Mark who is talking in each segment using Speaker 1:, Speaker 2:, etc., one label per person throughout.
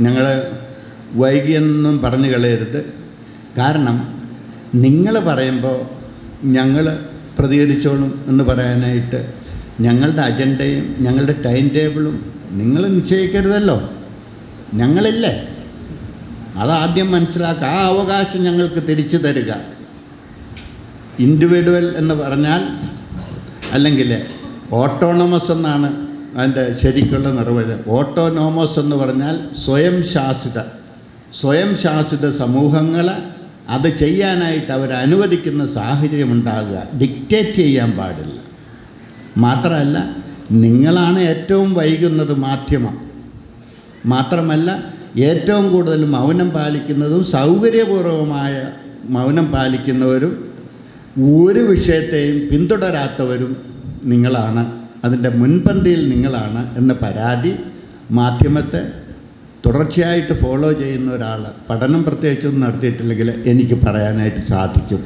Speaker 1: ഞങ്ങൾ വൈകിയെന്നും പറഞ്ഞു കളയരുത്. കാരണം നിങ്ങൾ പറയുമ്പോൾ ഞങ്ങൾ പ്രതികരിച്ചോളും എന്ന് പറയാനായിട്ട് ഞങ്ങളുടെ അജണ്ടയും ഞങ്ങളുടെ ടൈം ടേബിളും നിങ്ങൾ നിശ്ചയിക്കരുതല്ലോ. ഞങ്ങളില്ലേ? അതാദ്യം മനസ്സിലാക്കുക. ആ അവകാശം ഞങ്ങൾക്ക് തിരിച്ചു തരിക. ഇൻഡിവിജ്വൽ എന്ന് പറഞ്ഞാൽ അല്ലെങ്കിൽ ഓട്ടോണമസ് എന്നാണ് അതിന്റെ ശരിക്കുള്ള നിർവചനം. ഓട്ടോനോമസ് എന്ന് പറഞ്ഞാൽ സ്വയം ശാസിത. സ്വയം ശാസിത സമൂഹങ്ങൾ അത് ചെയ്യാനായിട്ട് അവർ അനുവദിക്കുന്ന സാഹചര്യം ഉണ്ടാകുക. ഡിക്റ്റേറ്റ് ചെയ്യാൻ പാടില്ല. മാത്രമല്ല നിങ്ങളാണ് ഏറ്റവും വൈകുന്നത് മാധ്യമം. മാത്രമല്ല ഏറ്റവും കൂടുതൽ മൗനം പാലിക്കുന്നതും സൗകര്യപൂർവമായ മൗനം പാലിക്കുന്നവരും ഒരു വിഷയത്തെയും പിന്തുടരാത്തവരും നിങ്ങളാണ്. അതിന്റെ മുൻപന്തിയിൽ നിങ്ങളാണ് എന്ന പരാതി മാധ്യമത്തെ തുടർച്ചയായിട്ട് ഫോളോ ചെയ്യുന്ന ഒരാൾ പഠനം പ്രത്യേകിച്ചൊന്നും നടത്തിയിട്ടില്ലെങ്കിൽ എനിക്ക് പറയാനായിട്ട് സാധിക്കും.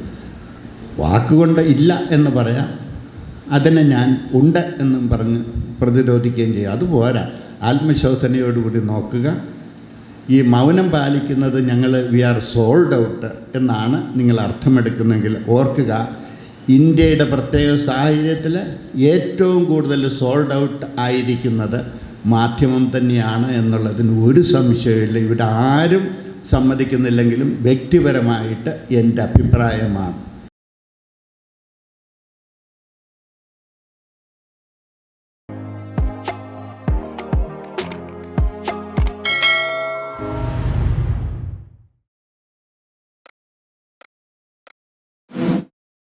Speaker 1: വാക്കുകൊണ്ട് ഇല്ല എന്ന് പറയാം. അതിനെ ഞാൻ ഉണ്ട് എന്നും പറഞ്ഞ് പ്രതിരോധിക്കുകയും ചെയ്യും. അതുപോരാ ആത്മശോധനയോടുകൂടി നോക്കുക. ഈ മൗനം പാലിക്കുന്നത് ഞങ്ങൾ വി ആർ സോൾഡ് ഔട്ട് എന്നാണ് നിങ്ങൾ അർത്ഥമെടുക്കുന്നെങ്കിൽ ഓർക്കുക. ഇന്ത്യയുടെ പ്രത്യേക സാഹചര്യത്തിൽ ഏറ്റവും കൂടുതൽ സോൾഡ് ഔട്ട് ആയിരിക്കുന്നത് മാധ്യമം തന്നെയാണ് എന്നുള്ളതിന് ഒരു സംശയമില്ല ഇവിടെ ആരും സമ്മതിക്കുന്നില്ലെങ്കിലും വ്യക്തിപരമായിട്ട് എന്റെ അഭിപ്രായമാണ്.